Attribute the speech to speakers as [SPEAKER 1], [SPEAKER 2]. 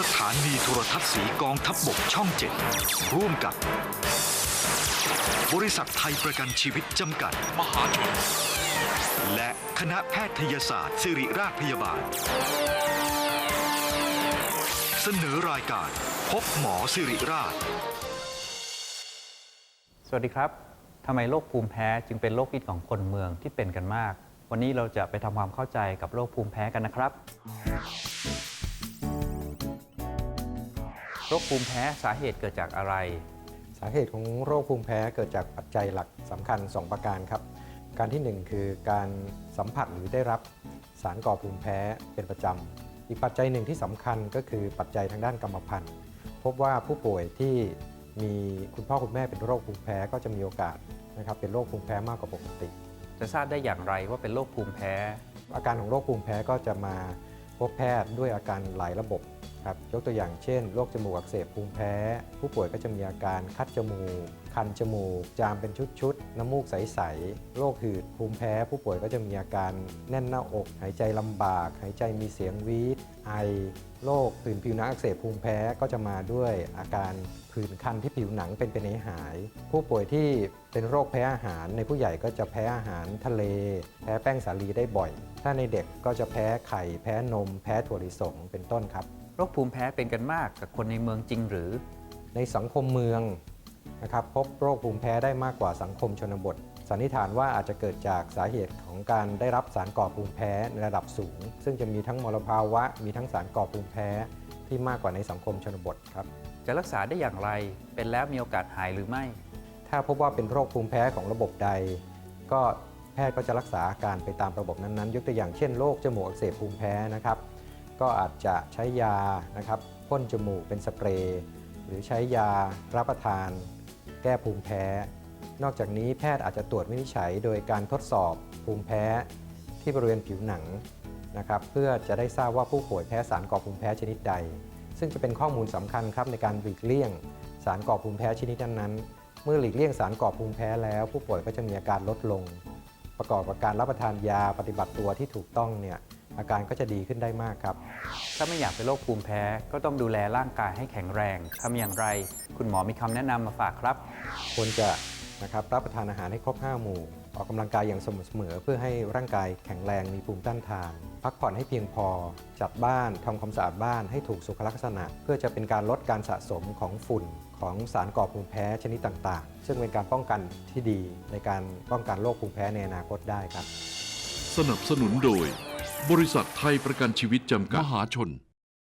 [SPEAKER 1] สถานีโทรทัศน์สีกองทัพบบกช่องเจ็ดร่วมกับบริษัทไทยประกันชีวิตจำกัด มหาชน และคณะแพทยศาสตร์ ศิริราชพยาบาล เสนอรายการพบหมอสิริราช
[SPEAKER 2] สวัสดีครับทำไมโรคภูมิแพ้จึงเป็นโรคฮิตของคนเมืองที่เป็นกันมาก วันนี้เราจะไปทำความเข้าใจกับโรคภูมิแพ้กันนะครับ โรคภูมิแพ้สาเหตุเกิดจากอะไร
[SPEAKER 3] สาเหตุของโรคภูมิแพ้เกิดจากปัจจัยหลักสำคัญ 2 ประการครับ การทีหนึ่1 คือการสัมผัสหรือได้รับสารก่อภูมิแพ้เป็นประจำ อีกปัจจัยหนึ่งที่สำคัญก็คือปัจจัยทางด้านกรรมพันธุ์พบว่าผู้ป่วยที่มีคุณพ่อคุณแม่เป็นโรคภูมิแพ้ก็จะมีโอกาสนะครับเป็นโรคภูมิแพ้มากกว่าปกติ
[SPEAKER 2] จะทราบได้อย่างไรว่าเป็นโรคภูมิแพ้
[SPEAKER 3] อาการของโรคภูมิแพ้ก็จะมาพบแพทย์ด้วยอาการหลายระบบ ครับยกตัวอย่างเช่นโรคจมูกอักเสบภูมิแพ้ ผู้ป่วยก็จะมีอาการคัดจมูก คันจมูก จามเป็นชุดๆ น้ำมูกใสๆโรคหืดภูมิแพ้ ผู้ป่วยก็จะมีอาการแน่นหน้าอก หายใจลำบาก หายใจมีเสียงวีดไอโรคผื่นผิวหนังอักเสบภูมิแพ้ก็จะมาด้วยอาการผื่นคันที่ผิวหนังเป็นเป็นหาย ผู้ป่วยที่เป็นโรคแพ้อาหาร ในผู้ใหญ่ก็จะแพ้อาหารทะเล แพ้แป้งสาลีได้บ่อย ถ้าในเด็กก็จะแพ้ไข่ แพ้นม แพ้ถั่วลิสงเป็นต้นครับ
[SPEAKER 2] รคภูมิแพ้เป็นกันมากกับคนในเมืองจริงหรือ
[SPEAKER 3] ในสังคมเมืองนะครับพบโรคภูมิแพ้ได้มากกว่าสังคมชนบท สันนิษฐานว่าอาจจะเกิดจากสาเหตุของการได้รับสารก่อภูมิแพ้ในระดับสูง ซึ่งจะมีทั้งมลภาวะ มีทั้งสารก่อภูมิแพ้ที่มากกว่าในสังคมชนบทครับ
[SPEAKER 2] จะรักษาได้อย่างไรเป็นแล้วมีโอกาสหายหรือไม่
[SPEAKER 3] ถ้าพบว่าเป็นโรคภูมิแพ้ของระบบใด ก็แพทย์ก็จะรักษาอาการไปตามระบบนั้นๆ ยกตัวอย่างเช่นโรคจมูกอักเสบภูมิแพ้นะครับ ก็อาจจะใช้ยานะครับพ่นจมูกเป็นสเปรย์หรือใช้ยารับประทาน แก้ภูมิแพ้ นอกจากนี้แพทย์อาจจะตรวจวินิจฉัย โดยการทดสอบภูมิแพ้ที่บริเวณผิวหนังนะครับเพื่อจะได้ทราบว่าผู้ป่วยแพ้สารก่อภูมิแพ้ชนิดใด ซึ่งจะเป็นข้อมูลสำคัญครับในการหลีกเลี่ยง สารก่อภูมิแพ้ชนิดนั้นเมื่อหลีกเลี่ยงสารก่อภูมิแพ้แล้ว ผู้ป่วยก็จะมีอาการลดลง ประกอบกับการรับประทานยาปฏิบัติตัวที่ถูกต้องเนี่ย อาการก็จะดีขึ้นได้มากครับ
[SPEAKER 2] ถ้าไม่อยากเป็นโรคภูมิแพ้ก็ต้องดูแลร่างกายให้แข็งแรงทำอย่างไร คุณหมอมีคำแนะนำมาฝากครับ
[SPEAKER 3] ควรจะนะครับรับประทานอาหารให้ครบ 5 หมู่ ออกกำลังกายอย่างสม่ำเสมอเพื่อให้ร่างกายแข็งแรงมีภูมิต้านทาน พักผ่อนให้เพียงพอ จัดบ้านทำความสะอาดบ้านให้ถูกสุขลักษณะ เพื่อจะเป็นการลดการสะสมของฝุ่นของสารก่อภูมิแพ้ชนิดต่างๆ ซึ่งเป็นการป้องกันที่ดีในการป้องกันโรคภูมิแพ้ในอนาคตได้ครับ
[SPEAKER 4] สนับสนุนโดย บริษัทไทยประกันชีวิตจำกัด มหาชน